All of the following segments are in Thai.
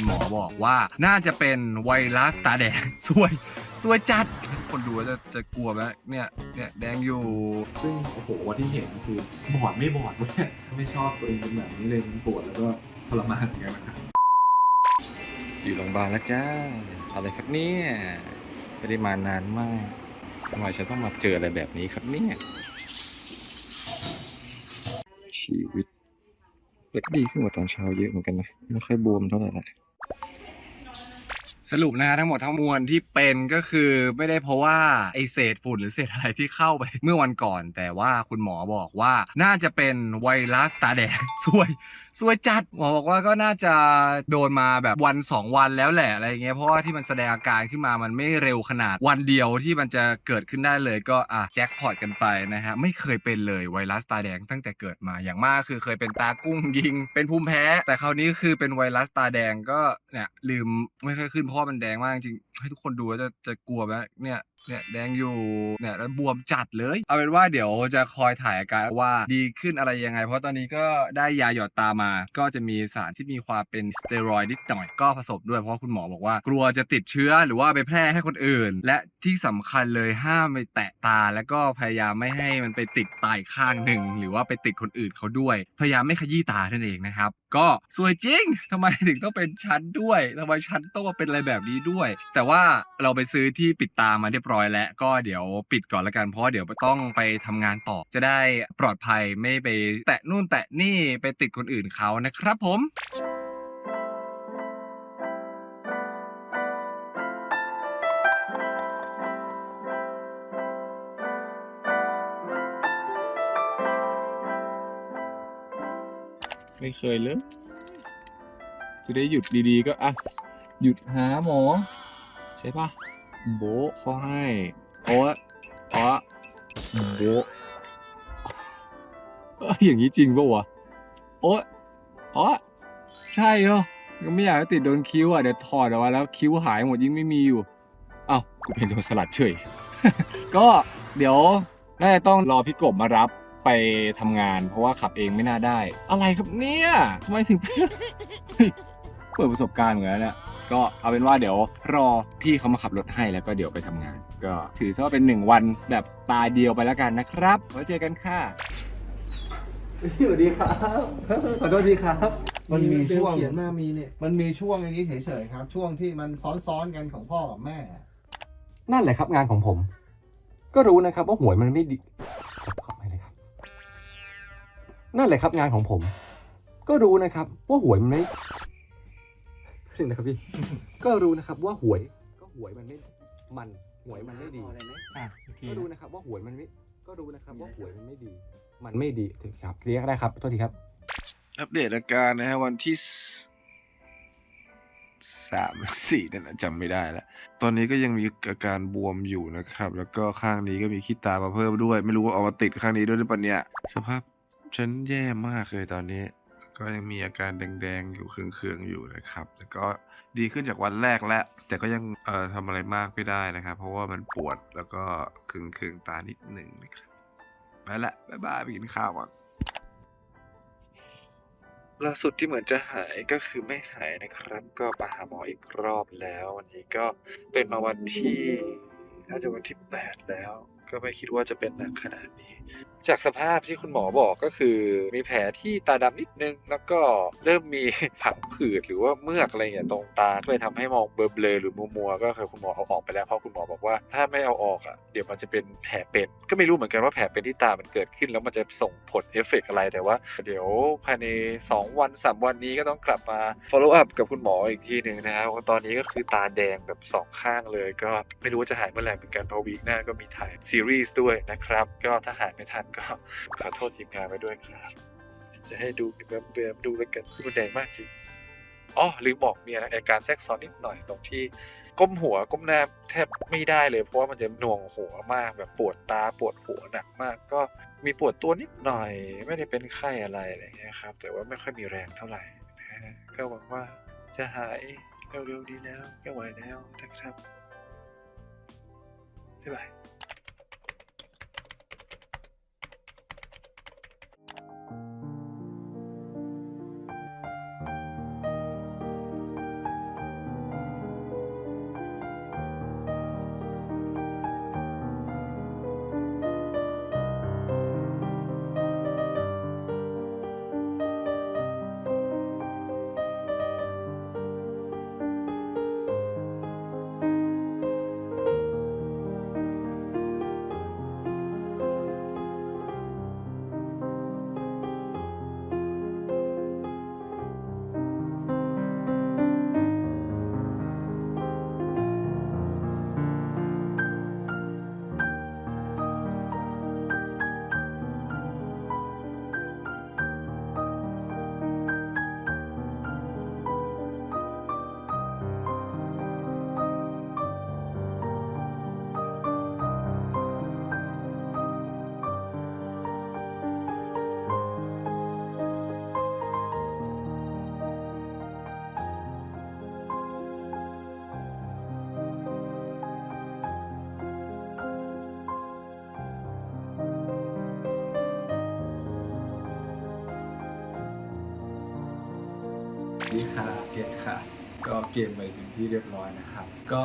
คุณหมอบอกว่าน่าจะเป็นไวรัสตาแดงสวยสวยจัด คนดูจะจะกลัวไหมเนี่ยเนี่ยแดงอยู่ซึ่งโอ้โหที่เห็นคือบอดไม่บอดเว้ยไม่ชอบตัวเองเป็นแบบนี้เลยมันปวดแล้วก็ทรมานเหมือนกันนะครับอยู่โรงพยาบาลแล้วจ้าอะไรครับเนี่ยไม่ได้มานานมากทำไมฉันต้องมาเจออะไรแบบนี้ครับเนี่ยชีวิตแต่ก็ดีขึ้นกว่าตอนเช้าเยอะเหมือนกันนะไม่ค่อยบวมเท่าไหร่ละ สรุปนะฮะทั้งหมดทั้งมวลที่เป็นก็คือไม่ได้เพราะว่าไอเศษฝุ่นหรือเศษอะไรที่เข้าไปเมื่อวันก่อน แต่ว่าคุณหมอบอกว่าน่าจะเป็นไวรัสตาแดงสวยสวยจัดหมอบอกว่าก็น่าจะโดนมาแบบวัน 2 วันแล้วแหละอะไรเงี้ยเพราะว่าที่มันแสดงอาการขึ้นมามันไม่เร็วขนาดวันเดียวที่มันจะเกิดขึ้นได้เลยก็อะแจ็คพอตกันไปนะฮะไม่เคยเป็นเลยไวรัสตาแดงตั้งแต่เกิดมาอย่างมากคือเคยเป็นตากุ้งยิง เป็นภูมิแพ้ แต่คราวนี้คือเป็นไวรัสตาแดงก็เนี่ยลืมไม่ค่อยขึ้นเพราะมันแดงมากจริงให้ทุกคนดูแล้วจะจะกลัวไหมเนี่ยเนี่ยแดงอยู่เนี่ยแล้วบวมจัดเลย เอาเป็นว่าเดี๋ยวจะคอยถ่ายอาการว่าดีขึ้นอะไรยังไง เพราะตอนนี้ก็ได้ยาหยอดตามา ก็จะมีสารที่มีความเป็นสเตียรอยด์นิดหน่อยก็ผสมด้วยเพราะคุณหมอบอกว่า กลัวจะติดเชื้อหรือว่าไปแพร่ให้คนอื่น และที่สำคัญเลยห้ามไปแตะตา แล้วก็พยายามไม่ให้มันไปติดตาอีกข้างหนึ่งหรือว่าไปติดคนอื่นเขาด้วย พยายามไม่ขยี้ตานั่นเองนะครับก็สวยจริงทำไมถึงต้องเป็นชั้นด้วยทำไมชั้นต้องมาเป็นอะไรแบบนี้ด้วย แต่ว่าเราไปซื้อที่ปิดตามาเรียบร้อยแล้วก็เดี๋ยวปิดก่อนละกันเพราะเดี๋ยวต้องไปทำงานต่อ จะได้ปลอดภัยไม่ไปแตะนู่นแตะนี่ไปติดคนอื่นเขานะครับผมไม่เคยเลย จะได้หยุดดีๆก็อะ หยุดหาหมอ ใช่ปะ โบะเขาให้โอ๊ะโอ๊ะโบะเอ้ยอย่างนี้จริงปะวะโอ๊ะอ๊ะใช่เหรอยังไม่อยากให้ติดโดนคิ้วอะเดี๋ยวถอดออกมาแล้วคิ้วหายหมดยิ่งไม่มีอยู่เอ้ากูเป็นโจรสลัดเฉยก็เดี๋ยวน่าจะต้องรอพี่กบมารับไปทำงาน เพราะว่าขับเองไม่น่าได้ อะไรครับเนี่ยทำไมถึงเฮ้ยเปิดประสบการณ์เหมือนกันเนี่ย ก็เอาเป็นว่าเดี๋ยวรอพี่เขามาขับรถให้แล้วก็เดี๋ยวไปทำงาน ก็ถือซะว่าเป็นหนึ่งวันแบบตาเดียวไปแล้วกันนะครับไว้เจอกันค่ะ สวัสดีครับ ขอโทษทีครับมันมีช่วง เขียนมามีเนี่ย มันมีช่วงอย่างนี้เฉยๆครับ ช่วงที่มันซ้อนๆกันของพ่อกับแม่ นั่นแหละครับงานของผม ก็รู้นะครับว่าหวยมันไม่ดีขอบไปเลยครับ นั่นแหละครับงานของผม ก็รู้นะครับว่าหวยมันไม่ สิ่งนะครับพี่ ก็รู้นะครับว่าหวย ก็หวยมันไม่ มันหวยมันไม่ดีอะโอเคก็รู้นะครับว่าหวยมันไม่ ก็รู้นะครับว่าหวยมันไม่ดี มันไม่ดีถึงครับเรียกได้ครับโทษทีครับ อัปเดตอาการนะฮะวันที่สามสี่นั่นนะจำไม่ได้แล้วตอนนี้ก็ยังมีอาการบวมอยู่นะครับ แล้วก็ข้างนี้ก็มีขี้ตามาเพิ่มด้วย ไม่รู้ว่าเอามาติดข้างนี้ด้วยหรือเปล่าเนี่ยสภาพฉันแย่มากเลยตอนนี้ ก็ยังมีอาการแดงๆอยู่เคืองๆอยู่นะครับ แต่ก็ดีขึ้นจากวันแรกแล้วแต่ก็ยังเอ่อทำอะไรมากไม่ได้นะครับ เพราะว่ามันปวดแล้วก็เคืองๆตานิดหนึ่งนะครับไปละบ๊ายบายไปกินข้าวก่อนล่าสุดที่เหมือนจะหายก็คือไม่หายนะครับ ก็ไปหาหมออีกรอบแล้ว วันนี้ก็เป็นมาวันที่น่าจะวันที่แปดแล้ว ก็ไม่คิดว่าจะเป็นหนักขนาดนี้ จากสภาพที่คุณหมอบอกก็คือ มีแผลที่ตาดำนิดนึง แล้วก็เริ่มมีผังผืดหรือว่าเมือกอะไรอย่างตรงตาก็เลยทำให้มองเบลอๆหรือมัวๆก็คือคุณหมอเอาออกไปแล้วเพราะคุณหมอบอกว่าถ้าไม่เอาออกอะเดี๋ยวมันจะเป็นแผลเป็น ก็ไม่รู้เหมือนกันว่าแผลเป็นที่ตามันเกิดขึ้น แล้วมันจะส่งผลเอฟเฟกต์อะไรแต่ว่า เดี๋ยวภายใน 2 วัน 3 วันนี้ก็ต้องกลับมา follow up กับคุณหมออีกทีหนึ่งนะครับตอนนี้ก็คือตาแดงแบบสองข้างเลย ก็ไม่รู้ว่าจะหายเมื่อไหร่เหมือนกันเพราะวีคหน้าก็มีถ่ายซีรีส์ด้วยนะครับก็ถ้าหายไม่ทันก็ขอโทษทีมงานไปด้วยครับ จะให้ดูแบบแบบดูแล้วกันคือมันแดงมากจริงอ๋อลืมบอกมีอาการแทรกซ้อนนิดหน่อยตรงที่ก้มหัวก้มหน้าแทบไม่ได้เลย เพราะว่ามันจะหน่วงหัวมากแบบปวดตาปวดหัวหนักมาก ก็มีปวดตัวนิดหน่อย ไม่ได้เป็นไข้อะไรอะไรเงี้ยครับ แต่ว่าไม่ค่อยมีแรงเท่าไหร่นะก็หวังว่าจะหายเร็วๆดีแล้วก็ไหวแล้วนะครับบ๊ายบาย ดีค่ะเกตค่ะ ก็เกมไปเป็นที่เรียบร้อยนะครับ ก็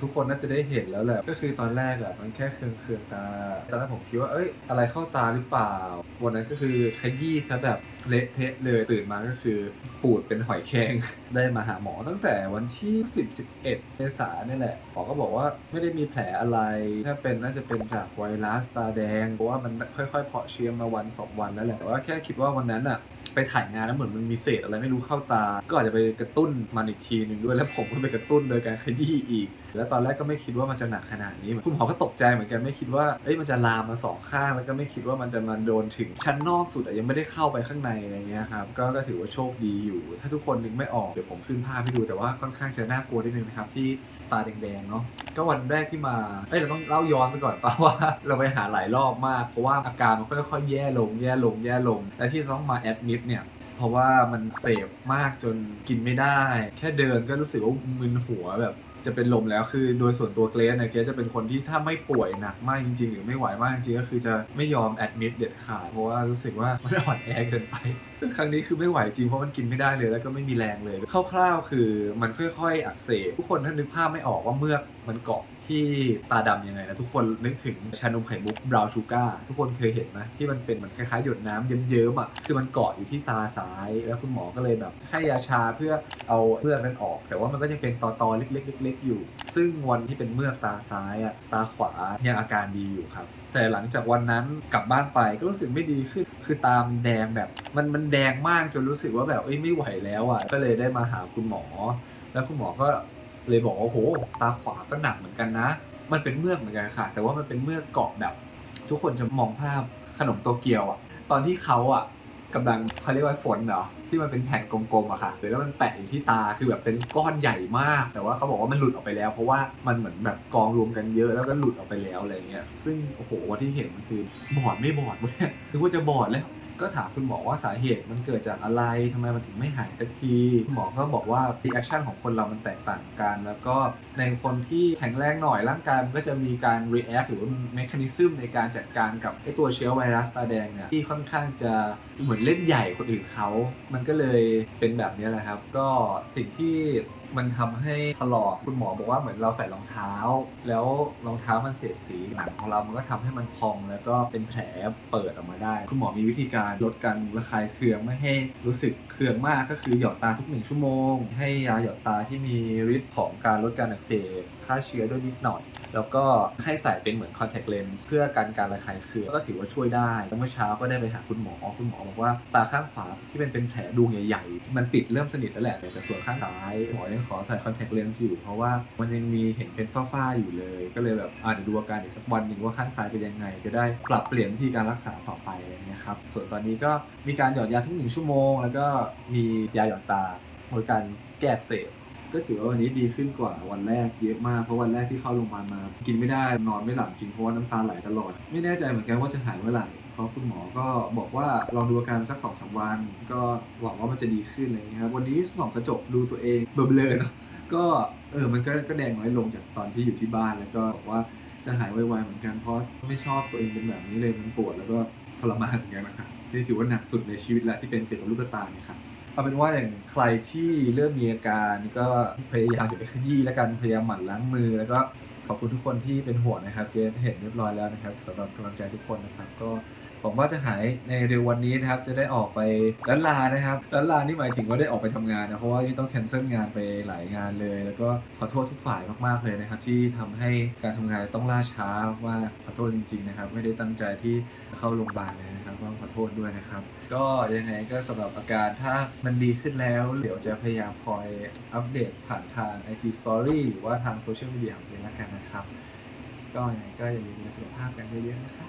ทุกคนน่าจะได้เห็นแล้วแหละ ก็คือตอนแรกอะมันแค่เคืองเคืองตา ตอนแรกผมคิดว่า เอ้ย อะไรเข้าตาหรือเปล่า วันนั้นก็คือขยี้ซะแบบเละเทะเลยตื่นมาก็คือปูดเป็นหอยแครง ได้มาหาหมอตั้งแต่วันที่ 10 11เมษายนนี่แหละ หมอก็บอกว่าไม่ได้มีแผลอะไร ถ้าเป็นน่าจะเป็นจากไวรัสตาแดง เพราะว่ามันค่อยๆเพาะเชื้อมาวัน2วันแล้วแหละ แต่ว่าแค่คิดว่าวันนั้นอะไปถ่ายงานแล้วเหมือนมันมีเศษอะไรไม่รู้เข้าตา ก็อาจจะไปกระตุ้นมันอีกทีหนึ่งด้วยแล้วผมก็ไปกระตุ้นโดยการขยี้อีก แล้วตอนแรกก็ไม่คิดว่ามันจะหนักขนาดนี้คุณหมอก็ตกใจเหมือนกันไม่คิดว่าเอ้ยมันจะลามมาสองข้างแล้วก็ไม่คิดว่ามันจะมาโดนถึงชั้นนอกสุดอะยังไม่ได้เข้าไปข้างในอะไรเงี้ยครับก็ก็ถือว่าโชคดีอยู่ ถ้าทุกคนนึกไม่ออกเดี๋ยวผมขึ้นภาพให้ดูแต่ว่าค่อนข้างจะน่ากลัวนิดนึงนะครับที่ ตาแดงๆเนาะก็วันแรกที่มาเอ้ยเราต้องเล่าย้อนไปก่อนป่าว่า เราไปหาหลายรอบมากเพราะว่าอาการมันค่อยๆแย่ลงแย่ลงแย่ลง และที่ต้องมาแอดมิดเนี่ยเพราะว่ามันเสพมากจนกินไม่ได้ แค่เดินก็รู้สึกว่ามึนหัวแบบ จะเป็นลมแล้วคือโดยส่วนตัวเกรซเนี่ยเกรซจะเป็นคนที่ถ้าไม่ป่วยหนักมากจริง ๆ หรือไม่ไหวมากจริงๆก็คือจะไม่ยอมแอดมิดเด็ดขาดเพราะว่ารู้สึกว่ามันอ่อนแอเกินไปซึ่งครั้งนี้คือไม่ไหวจริงเพราะมันกินไม่ได้เลย แล้วก็ไม่มีแรงเลยคร่าวๆคือมันค่อย ๆ อักเสบทุกคนถ้านึกภาพไม่ออกว่าเมือก มันเกาะที่ตาดำยังไงนะทุกคนนึกถึงชานมไข่มุกบราวชูการ์ทุกคนเคยเห็นไหมที่มันเป็นเหมือนคล้ายๆหยดน้ำเยิ้มๆอะคือมันเกาะอยู่ที่ตาซ้าย แล้วคุณหมอก็เลยแบบให้ยาชาเพื่อเอาเมือกนั้นออก แต่ว่ามันก็ยังเป็นตอๆเล็กๆเล็กๆอยู่ ซึ่งวันที่เป็นเมือกตาซ้ายอะตาขวายังอาการดีอยู่ครับแต่หลังจากวันนั้นกลับบ้านไปก็รู้สึกไม่ดีขึ้น คือตามแดงแบบ มันมันแดงมากจนรู้สึกว่าแบบเอ้ยไม่ไหวแล้วอะก็เลยได้มาหาคุณหมอ แล้วคุณหมอก็ เลยบอกว่าโหตาขวาก็หนักเหมือนกันนะ มันเป็นเมือกเหมือนกันค่ะ แต่ว่ามันเป็นเมือกเกาะแบบ ทุกคนจะมองภาพขนมโตเกียวอะตอนที่เขาอะกำลังเขาเรียกว่าฝนเหรอที่มันเป็นแผ่นกลมๆอะค่ะแล้วมันแปะอยู่ที่ตาคือแบบเป็นก้อนใหญ่มาก แต่ว่าเขาบอกว่ามันหลุดออกไปแล้ว เพราะว่ามันเหมือนแบบกองรวมกันเยอะแล้วก็หลุดออกไปแล้วอะไรเงี้ยซึ่งโอ้โหที่เห็นมันคือบอดไม่บอดเนี่ยคือว่าจะบอดแล้ว ก็ถามคุณหมอว่าสาเหตุมันเกิดจากอะไรทำไมมันถึงไม่หายสักทีคุณหมอก็บอกว่า reaction ของคนเรามันแตกต่างกัน แล้วก็ในคนที่แข็งแรงหน่อยร่างกายมันก็จะมีการ react หรือว่า mechanism ในการจัดการกับไอตัวเชื้อไวรัสตาแดงเนี่ยที่ค่อนข้างจะเหมือนเล่นใหญ่คนอื่นเขา มันก็เลยเป็นแบบนี้แหละครับ ก็สิ่งที่ มันทำให้ถลอกคุณหมอบอกว่าเหมือนเราใส่รองเท้า แล้วรองเท้ามันเสียดสีหนังของเรา มันก็ทำให้มันพองแล้วก็เป็นแผลเปิดออกมาได้ คุณหมอมีวิธีการลดการระคายเคืองไม่ให้รู้สึกเคืองมากก็คือหยอดตาทุกหนึ่งชั่วโมง ให้ยาหยอดตาที่มีฤทธิ์ของการลดการอักเสบ ฆ่าเชื้อด้วยนิดหน่อย แล้วก็ให้ใส่เป็นเหมือนคอนแทคเลนส์เพื่อกันการระคายเคืองก็ถือว่าช่วยได้แล้วเมื่อเช้าก็ได้ไปหาคุณหมอ คุณหมอบอกว่าตาข้างขวาที่เป็นเป็นแผลดวงใหญ่ๆ มันปิดเริ่มสนิทแล้วแหละ แต่ส่วนข้างซ้ายหมอยังขอใส่คอนแทคเลนส์อยู่ เพราะว่ามันยังมีเห็นเป็นฝ้าๆอยู่เลย ก็เลยแบบอ่าเดี๋ยวดูอาการอีกสักวันหนึ่งว่าข้างซ้ายเป็นยังไง จะได้ปรับเปลี่ยนวิธีการรักษาต่อไปอะไรเงี้ยครับ ส่วนตอนนี้ก็มีการหยอดยาทุกหนึ่งชั่วโมง แล้วก็มียาหยอดตาโดยการแก้เสบ ก็ถือว่าวันนี้ดีขึ้นกว่าวันแรกเยอะมาก เพราะวันแรกที่เข้าโรงพยาบาลมา กินไม่ได้นอนไม่หลับจริงเพราะว่าน้ำตาไหลตลอด ไม่แน่ใจเหมือนกันว่าจะหายเมื่อไหร่เพราะคุณหมอก็บอกว่าลองดูอาการสักสองสามวัน ก็หวังว่ามันจะดีขึ้นอะไรอย่างเงี้ยครับวันนี้ส่องกระจกดูตัวเองเบลอๆเนาะก็เออมันก็ก็แดงน้อยลงจากตอนที่อยู่ที่บ้านแล้วก็บอกว่าจะหายไวๆเหมือนกันเพราะไม่ชอบตัวเองเป็นแบบนี้เลยมันปวดแล้วก็ทรมานเหมือนกันนะครับนี่ถือว่าหนักสุดในชีวิตแล้วที่เป็นเกี่ยวกับลูกตาเนี่ยครับ เอาเป็นว่าอย่างใครที่เริ่มมีอาการก็พยายามอย่าไปขยี้แล้วกันพยายามหมั่นล้างมือแล้วก็ขอบคุณทุกคนที่เป็นห่วงนะครับเกณเห็นเรียบร้อยแล้วนะครับสำหรับกำลังใจทุกคนนะครับ ก็หวังว่าจะหายในเร็ววันนี้นะครับ จะได้ออกไปล้านลานะครับล้านลานี่หมายถึงว่าได้ออกไปทำงานนะเพราะว่านี่ต้องแคนเซิลงานไปหลายงานเลย แล้วก็ขอโทษทุกฝ่ายมากๆเลยนะครับ ที่ทำให้การทำงานต้องล่าช้ามากขอโทษจริง ๆ นะครับ ไม่ได้ตั้งใจที่จะเข้าโรงพยาบาลเลยนะครับก็ขอโทษด้วยนะครับ ก็ยังไงก็สำหรับอาการถ้ามันดีขึ้นแล้ว เดี๋ยวจะพยายามคอยอัปเดตผ่านทาง IG Story หรือว่าทางโซเชียลมีเดียของเองแล้วกันนะครับ ก็ยังไงก็อย่าลืมดูแลสุขภาพกันเยอะๆนะครับ